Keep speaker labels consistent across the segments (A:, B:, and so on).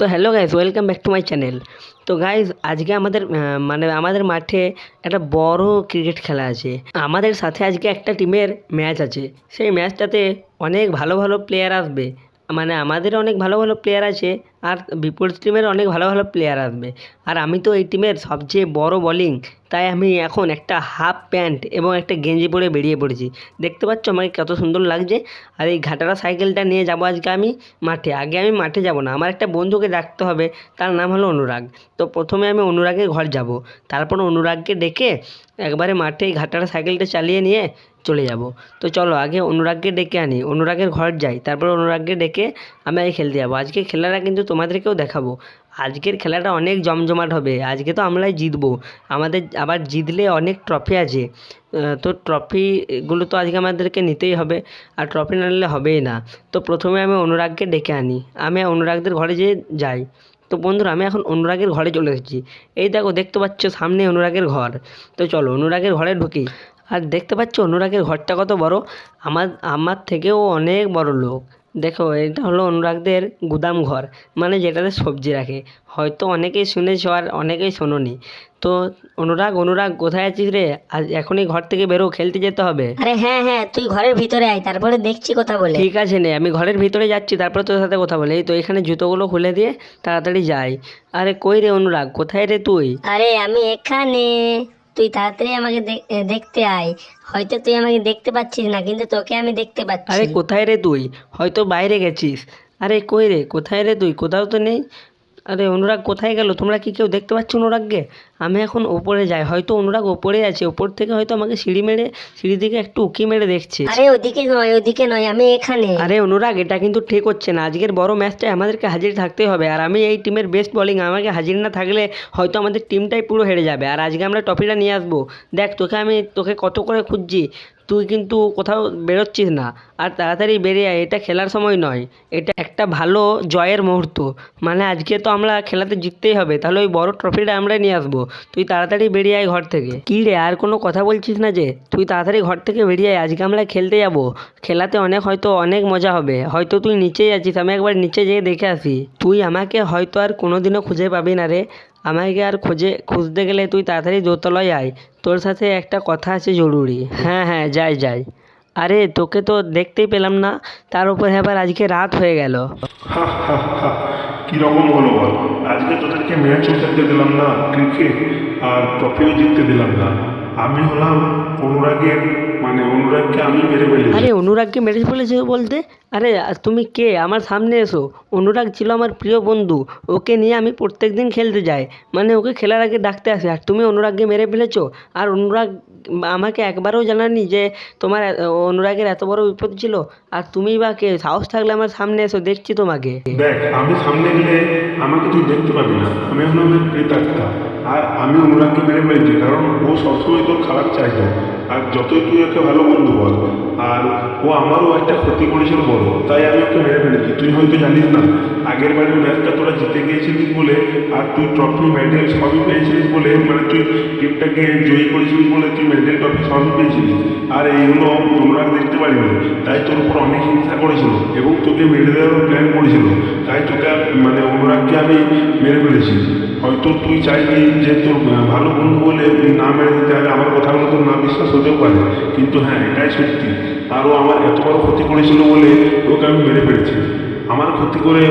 A: তো hello guys welcome back to my channel তো guys আজকে আমাদের মানে আমাদের মাঠে একটা বড় ক্রিকেট খেলা আছে। আমাদের সাথে আজকে একটা টিমের ম্যাচ আছে। সেই ম্যাচটাতে অনেক ভালো ভালো প্লেয়ার আসবে। মানে আমাদের অনেক ভালো ভালো প্লেয়ার আছে আর বিপরীত টিমের অনেক ভালো ভালো প্লেয়ার আসবে। আর আমি তো এই টিমের সবচেয়ে বড় বলিং তাই আমি এখন একটা হাফ প্যান্ট এবং একটা গেঞ্জি পরে বেরিয়ে পড়েছি। দেখতে পাচ্ছ আমাকে কত সুন্দর লাগছে। আর এই ঘাটারা সাইকেলটা নিয়ে যাব আজকে আমি মাঠে। আগে আমি মাঠে যাব না, আমার একটা বন্ধুকে ডাকতে হবে, তার নাম হলো অনুরাগ। তো প্রথমে আমি অনুরাগের ঘর যাব। তারপর অনুরাগকে ডেকে একবারে মাঠে ঘাটারা সাইকেলটা চালিয়ে নিয়ে চলে যাব। তো চলো, আগে অনুরাগকে ডেকে আনি। অনুরাগের ঘর যাই, তারপর অনুরাগকে ডেকে আমি আগে খেলতে যাব। আজকে খেলাটা কিন্তু তোমাদেরকেও দেখাবো। আজকের খেলাটা অনেক জমজমাট হবে। আজকে তো আমরাই জিতবো। আমাদের আবার জিতলে অনেক ট্রফি আছে। তো ট্রফিগুলো তো আজকে আমাদেরকে নিতেই হবে। আর ট্রফি না নিলে হবেই না। তো প্রথমে আমি অনুরাগকে ডেকে আনি। আমি অনুরাগদের ঘরে যেয়ে যাই। তো বন্ধুরা, আমি এখন অনুরাগের ঘরে চলে এসেছি। এই দেখো, দেখতে পাচ্ছ সামনে অনুরাগের ঘর। তো চলো, অনুরাগের ঘরে ঢুকি। আর দেখতে পাচ্ছ অনুরাগের ঘরটা কত বড়? আমার আমার থেকেও অনেক বড় লোক। দেখো এটা হলো অনুরাগদের গুদাম ঘর মানে যেটাতে সবজি রাখে। হয়তো অনেকেই শুনেছ আর অনেকেই শোনোনি। তো অনুরাগ অনুরাগ কোথায় আছিস রে? আজ এখনই ঘর থেকে বেরো খেলতে যেতে হবে।
B: আরে হ্যাঁ হ্যাঁ তুই ঘরের ভিতরে আয় তারপরে দেখছি কথা বলে।
A: ঠিক আছে নে আমি ঘরের ভিতরে যাচ্ছি তারপরে তোর সাথে কথা বলে। এই তো এখানে জুতোগুলো খুলে দিয়ে তাড়াতাড়ি যাই। আরে কই রে অনুরাগ কোথায় রে তুই?
B: আরে আমি এখানে। তুই তাড়াতাড়ি আমাকে দেখ- দেখতে আয়। হয়তো তুই আমাকে দেখতে পাচ্ছিস না, কিন্তু তোকে আমি দেখতে পাচ্ছি।
A: আরে কোথায় রে তুই? হয়তো বাইরে গেছিস। আরে কই রে? কোথায় রে তুই? কোথাও তো নেই। আরে অনুরাগ কোথায় গেল? তোমরা কি কেউ দেখতে পাচ্ছ অনুরাগকে? আমি এখন ওপরে যাই। হয়তো অনুরাগ ওপরে আছে। ওপর থেকে হয়তো আমাকে সিঁড়ি মেরে সিঁড়ি দিকে একটু উকি মেরে দেখছে।
B: আরে ওদিকে নয় ওদিকে নয় আমি এখানে।
A: আরে অনুরাগ এটা কিন্তু ঠিক হচ্ছে না। আজকের বড় ম্যাচটায় আমাদেরকে হাজির থাকতেই হবে। আর আমি এই টিমের বেস্ট বোলিং আমাকে হাজির না থাকলে হয়তো আমাদের টিমটাই পুরো হেরে যাবে। আর আজকে আমরা ট্রফিটা নিয়ে আসব। দেখ তোকে আমি তোকে কত করে খুঁজছি? তুই কিন্তু কোথাও বেরোচ্ছিস না। আর তাড়াতাড়ি বেরিয়ে আয়, এটা খেলার সময় নয়। এটা একটা ভালো জয়ের মুহূর্ত। মানে আজকে তো আমরা খেলাতে জিততেই হবে, তাহলে ওই বড় ট্রফিটা আমরা নিয়ে আসব। তুই তাড়াতাড়ি বেরিয়ে আয় ঘর থেকে। কী রে, আর কোনো কথা বলছিস না যে? তুই তাড়াতাড়ি ঘর থেকে বেরিয়ে আয়, আজকে আমরা খেলতে যাব। খেলাতে অনেক হয়তো অনেক মজা হবে। হয়তো তুই নিচেই আছিস, আমি একবার নিচে যেয়ে দেখে আসি। তুই আমাকে হয়তো আর কোনোদিনও খুঁজে পাবি না রে। আমাকে আর খুঁজে, খুঁজতে গেলে তুই তাড়াতাড়ি দোতলায় আয়। তোর সাথে একটা কথা আছে জরুরি। হ্যাঁ হ্যাঁ যাই যাই। আরে, তোকে তো দেখতেই পেলাম না। তার উপরে আবার আজকে রাত হয়ে গেল।
C: কীরকম হলো বল? আজকে তোদেরকে ম্যাচও খেলতে দিলাম না, ক্রিকেট আর ট্রফিও জিততে দিলাম না। আমি হলাম অনুরাগের মানে অনুরাগকে আমি মেরে ফেলেছি।
A: আরে অনুরাগকে মেরে ফেলেছে বলতে? আরে তুমি কে? আমার সামনে এসো। অনুরাগ ছিল আমার প্রিয় বন্ধু। ওকে নিয়ে আমি প্রত্যেক দিন খেলতে যাই। মানে ওকে খেলার আগে ডাকতে আসে। আর তুমি অনুরাগকে মেরে ফেলেছো? আর অনুরাগ আমাকে একবারও জানানি যে তোমার অনুরাগের এত বড় বিপদ ছিল। আর তুমি বা কে? সাহস থাকলে আমার সামনে এসো দেখছি তোমাকে।
C: দেখ আমি সামনে গেলে আমাকে তুই দেখতে পাবি না। আমি এখন আমার প্রেতাত্মা। আর আমি অনুরাগকে মেরে ফেলেছি। কারণ ও সবসময় তোর খারাপ চাইতো। আর যতই তুই ওকে ভালো বন্ধু বল। আর ও আমারও একটা ক্ষতি করেছিল বড়। তাই আমি ওকে মেরে ফেলেছি। তুই হয়তো জানিস না, আগের বারের ম্যাচটা তোরা জিতে গিয়েছিলিস বলে আর তুই ট্রফি মেডেল সবই পেয়েছিলিস বলে মানে তুই টিমটাকে জয়ী করেছিলিস বলে তুই মেডেল ট্রফি সবই পেয়েছিলিস। আর এইগুলো অনুরাগ দেখতে পারিনি। তাই তোর উপর অনেক হিংসা করেছিল এবং তোকে মেরে দেওয়ার প্ল্যান করেছিল। তাই তোকে মানে অনুরাগকে আমি মেরে ফেলেছি। হয়তো তুই চাইবি যে তোর ভালো বন্ধু বলে না মেরে দিতে হবে আমার কথাগুলো তোর না বিশ্বাস হতেও পারে। কিন্তু হ্যাঁ এটাই সত্যি। তারও আমার এত বড় ক্ষতি করেছিল বলে ওকে আমি মেরে ফেলেছি। আমার ক্ষতি করে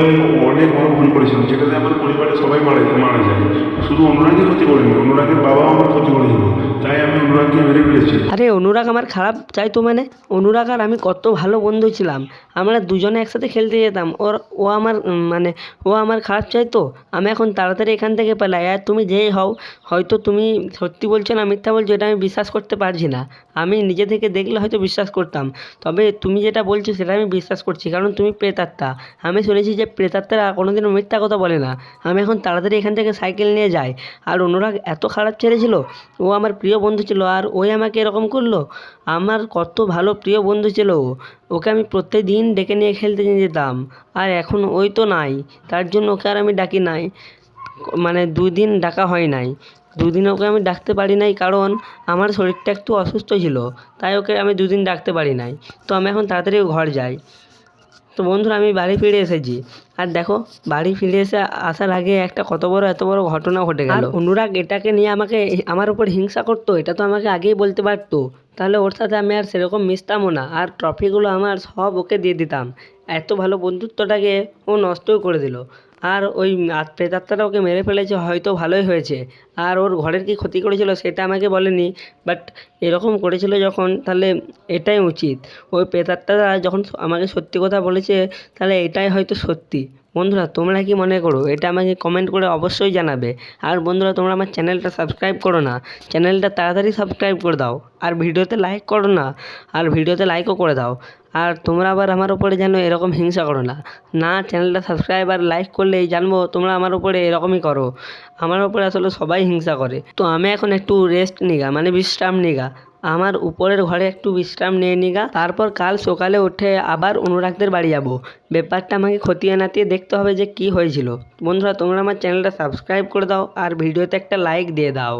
C: অনেক বড় ভুল করেছিল, যেটাতে আমার পরিবারের সবাই মারা মারা যায়। শুধু অনুরাগই ক্ষতি করেনি, অনুরাগের বাবাও আমার ক্ষতি করেছিল। তাই আমি অনুরাগকে মেরে ফেলেছি।
A: আরে, অনুরাগ আমার খারাপ চাইতো মানে? অনুরাগ আর আমি কত ভালো বন্ধু ছিলাম। আমরা দুজনে একসাথে খেলতে যেতাম। ওর, ও আমার মানে ও আমার খারাপ চাইতো। আমি এখন তাড়াতাড়ি এখান থেকে পালাই। আর তুমি যেই হও, হয়তো তুমি সত্যি বলছো না মিথ্যা বলছো, এটা আমি বিশ্বাস করতে পারছি না। আমি নিজে থেকে দেখলে হয়তো বিশ্বাস করতাম। তবে তুমি যেটা বলছো, সেটা আমি বিশ্বাস করছি। কারণ তুমি প্রেতাত্মা। আমি শুনেছি যে প্রেতাত্মারা কোনোদিনও মিথ্যা কথা বলে না। আমি এখন তাড়াতাড়ি এখান থেকে সাইকেল নিয়ে যাই। আর অনুরাগ এত খারাপ ছেড়েছিল ও আমার প্রিয় বন্ধু ছিল আর ওই আমাকে এরকম করল। আমার কত ভালো প্রিয় বন্ধু ছিল ও। ওকে আমি প্রত্যেক দিন ডেকে নিয়ে খেলতে নিয়ে যেতাম। আর এখন ওই তো নাই। তার জন্য ওকে আর আমি ডাকি নাই। মানে দুই দিন ডাকা হয় নাই। দুদিন ওকে আমি ডাকতে পারি নাই কারণ আমার শরীরটা একটু অসুস্থ ছিল। তাই ওকে আমি দুদিন ডাকতে পারি নাই। তো আমি এখন তাড়াতাড়ি ঘর যাই। তো বন্ধুরা, আমি বাড়ি ফিরে এসেছি। আর দেখো, বাড়ি ফিরে এসে আসার আগে একটা কত বড়, এত বড় ঘটনা ঘটে গেল। অনুরাগ এটাকে নিয়ে আমাকে, আমার উপর হিংসা করতো, এটা তো আমাকে আগেই বলতে পারতো। তাহলে ওর সাথে আমি আর সেরকম মিশতামও না, আর ট্রফিগুলো আমার সব ওকে দিয়ে দিতাম। এত ভালো বন্ধুত্বটাকে ও নষ্টও করে দিল। আর ওই প্রেতাত্মাটা ওকে মেরে ফেলেছে, হয়তো ভালোই হয়েছে। আর ওর ঘরের কি ক্ষতি করেছিল সেটা আমাকে বলেনি বাট এরকম করেছিল যখন, তাহলে এটাই উচিত। ওই প্রেতাত্মারা যখন আমাকে সত্যি কথা বলেছে, তাহলে এটাই হয়তো সত্যি। বন্ধুরা, তোমরা কি মনে করো? এটা আমাকে কমেন্ট করে অবশ্যই জানাবে। আর বন্ধুরা, তোমরা আমার চ্যানেলটা সাবস্ক্রাইব করো না চ্যানেলটা তাড়াতাড়ি সাবস্ক্রাইব করে দাও। আর ভিডিওতে লাইক করো না, আর ভিডিওতে লাইকও করে দাও। আর তোমরা আবার আমার উপরে যেন এরকম হিংসা করো না। না চ্যানেলটা সাবস্ক্রাইব আর লাইক করলেই জানব, তোমরা আমার উপরে এরকমই করো। আমার উপরে আসলে সবাই হিংসা করে। তো আমি এখন একটু রেস্ট নিগা মানে বিশ্রাম নিগা। আমার উপরের ঘরে একটু বিশ্রাম নিয়ে নিগা, তারপর কাল সকালে উঠে আবার অনুরাগদের বাড়ি যাব। ব্যাপারটা আমাকে খতিয়ে নাতিয়ে দেখতে হবে যে কি হয়েছিল। বন্ধুরা, তোমরা আমার চ্যানেলটা সাবস্ক্রাইব করে দাও আর ভিডিওতে একটা লাইক দিয়ে দাও।